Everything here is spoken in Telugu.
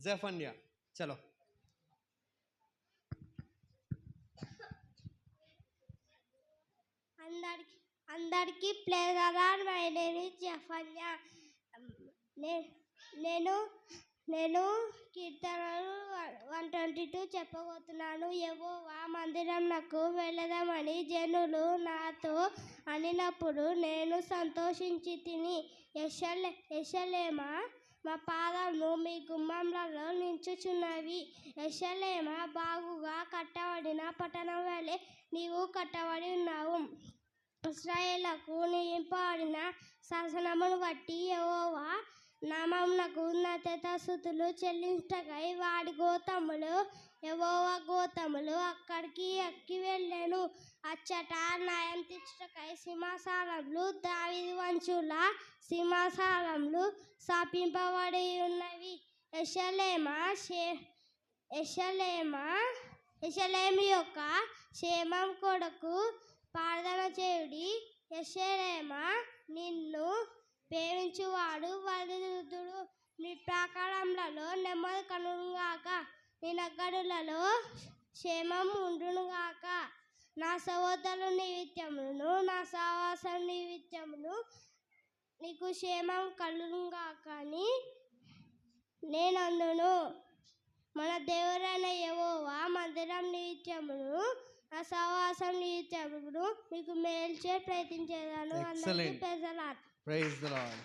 జఫన్యా చలో. అందరికి అందరికీ ప్లేజరాన్ మై నేమ్ ఇస్ జఫన్యా. నేను నేను కీర్తనలు వన్ ట్వంటీ టూ చెప్పబోతున్నాను. మందిరం నాకు వెళదామని జనులు నాతో అనినప్పుడు నేను సంతోషించి తిని యశలే యశలేమా మా పాదములు మీ గుమ్మంలలో నించుచున్నవి. యశలేమ బాగుగా కట్టబడిన పట్టణం వలె నీవు కట్టబడి ఉన్నావు. ఇస్రాయేళ్ళకు నింపబడిన శాసనమును బట్టి ఎవోవా నామమునకు ఉన్నత స్థుతులు చెల్లించటకై వాడి గోతములు ఎవో అచ్చట న్యాయం తీర్చుటకై సింహాసనములు దావిది వంశుల సింహాసనములు స్థాపింపబడి ఉన్నవి. యశలేమ షే యెషలేమ యొక్క క్షేమం కొరకు ప్రార్థన చేయుడి. యశలేమ నిన్ను ప్రేమించువాడు వలుదుడు నీ ప్రాకారములలో నెమ్మది కనుగాక నీ నగరులలో క్షేమం ఉండునుగాక. నా సహోదరుల నిమిత్తమును నా సహవాసం నిమిత్తమును నీకు క్షేమం కలుగుగాక అని నేనందును. మన దేవుడైన యెహోవా మందిరం నిత్యమును నా సహవాసం నిత్యమును మీకు మేల్చే ప్రయత్నించేదాను. అందరికీ ప్రైజ్ ద లార్డ్